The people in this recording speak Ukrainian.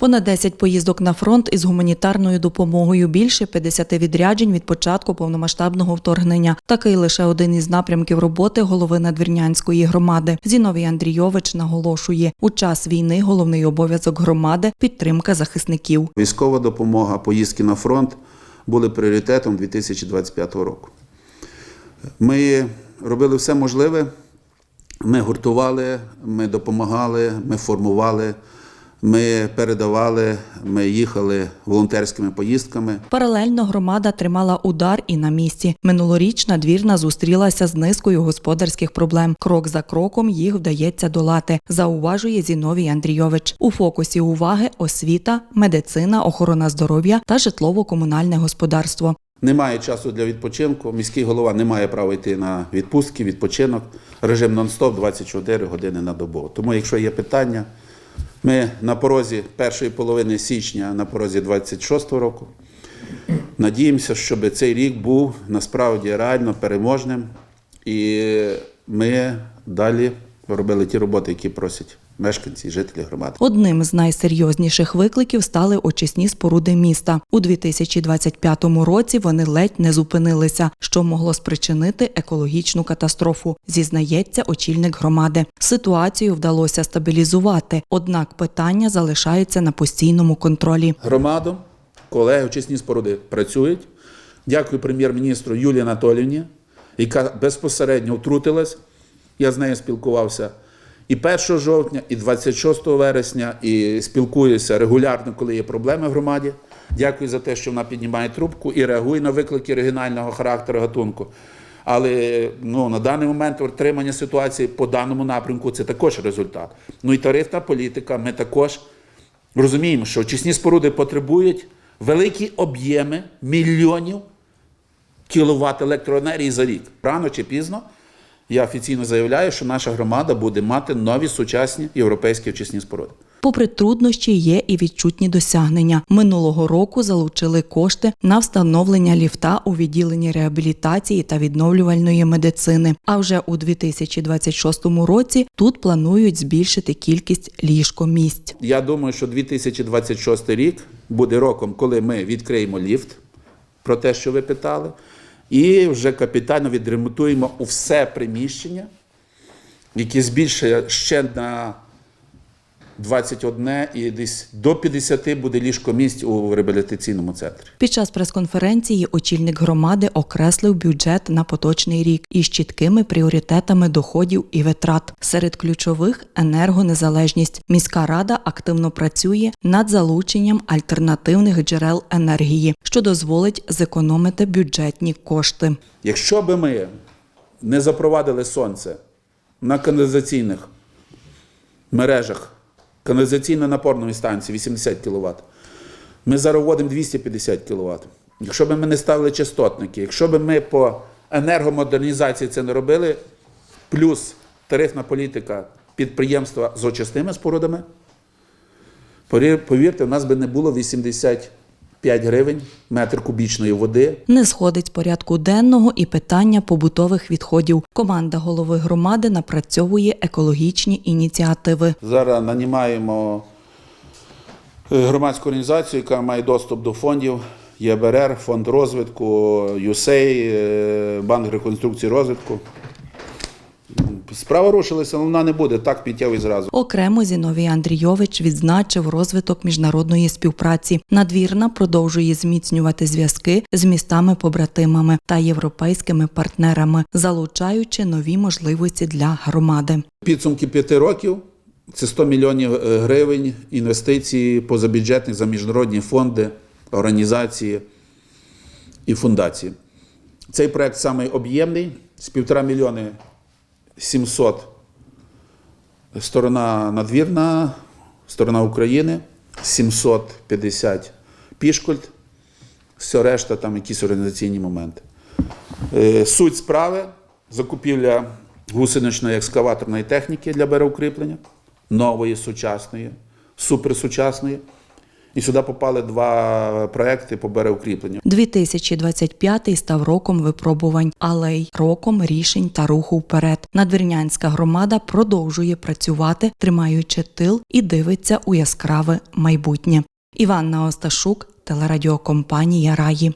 Понад 10 поїздок на фронт із гуманітарною допомогою. Більше 50 відряджень від початку повномасштабного вторгнення. Такий лише один із напрямків роботи голови надвірнянської громади. Зіновій Андрійович наголошує, у час війни головний обов'язок громади підтримка захисників. Військова допомога, поїздки на фронт були пріоритетом 2025 року. Ми робили все можливе. Ми гуртували, ми допомагали, ми формували, ми передавали, ми їхали волонтерськими поїздками. Паралельно громада тримала удар і на місці. Минулоріч надвірна зустрілася з низкою господарських проблем. Крок за кроком їх вдається долати, зауважує Зіновій Андрійович. У фокусі уваги освіта, медицина, охорона здоров'я та житлово-комунальне господарство. Немає часу для відпочинку. Міський голова не має права йти на відпустки, відпочинок. Режим нон-стоп 24 години на добу. Тому, якщо є питання, ми на порозі першої половини січня, на порозі 26-го року. Надіємося, щоб цей рік був насправді реально переможним, і ми далі робили ті роботи, які просять мешканці і жителі громади. Одним з найсерйозніших викликів стали очисні споруди міста. У 2025 році вони ледь не зупинилися, що могло спричинити екологічну катастрофу. Зізнається очільник громади. Ситуацію вдалося стабілізувати, однак питання залишаються на постійному контролі. громаду, колеги, очисні споруди працюють. Дякую прем'єр-міністру Юлії Анатоліївні, яка безпосередньо втрутилась. Я з нею спілкувався і 1 жовтня, і 26 вересня, і спілкуюся регулярно, коли є проблеми в громаді. Дякую за те, що вона піднімає трубку і реагує на виклики регіонального характеру гатунку. Але ну, на даний момент отримання ситуації по даному напрямку це також результат. Ну і тарифна політика. Ми також розуміємо, що очисні споруди потребують великі об'єми мільйонів кіловат електроенергії за рік. Рано чи пізно я офіційно заявляю, що наша громада буде мати нові сучасні європейські очисні споруди. Попри труднощі, є і відчутні досягнення. Минулого року залучили кошти на встановлення ліфта у відділенні реабілітації та відновлювальної медицини. А вже у 2026 році тут планують збільшити кількість ліжкомісць. Я думаю, що 2026 рік буде роком, коли ми відкриємо ліфт, про те, що ви питали, і вже капітально відремонтуємо все приміщення, яке збільшує ще на 21 і десь до 50 буде ліжкомісць у реабілітаційному центрі. Під час прес-конференції очільник громади окреслив бюджет на поточний рік із чіткими пріоритетами доходів і витрат. Серед ключових енергонезалежність. Міська рада активно працює над залученням альтернативних джерел енергії, що дозволить зекономити бюджетні кошти. Якщо би ми не запровадили сонце на каналізаційних мережах каналізаційно-напорної станції 80 кВт, ми зараз вводимо 250 кВт. Якщо б ми не ставили частотники, якщо б ми по енергомодернізації це не робили, плюс тарифна політика підприємства з очисними спорудами, повірте, у нас би не було 85 гривень метр кубічної води Не сходить з порядку денного і питання побутових відходів. Команда голови громади напрацьовує екологічні ініціативи. Зараз нанімаємо е, громадську організацію, яка має доступ до фондів ЄБРР, фонд розвитку, ЮСЕЙ, е, Банк реконструкції розвитку. Справа рушилася, але вона не буде так миттєво і зразу. Окремо Зіновій Андрійович відзначив розвиток міжнародної співпраці. Надвірна продовжує зміцнювати зв'язки з містами-побратимами та європейськими партнерами, залучаючи нові можливості для громади. Підсумки п'яти років це 100 мільйонів е, гривень інвестицій позабюджетних за міжнародні фонди, організації і фундації. Цей проект самий об'ємний з півтора мільйони 700 сторона надвірна, сторона України, 750 пішкольт, все решта там якісь організаційні моменти. Е, Суть справи закупівля гусеничної екскаваторної техніки для береукріплення, нової, сучасної, суперсучасної. І сюди попали два проекти по береукріпленню. 2025 став роком випробувань, але й роком рішень та руху вперед. Надвірнянська громада продовжує працювати, тримаючи тил і дивиться у яскраве майбутнє. Іванна Осташук, телерадіокомпанія Раї.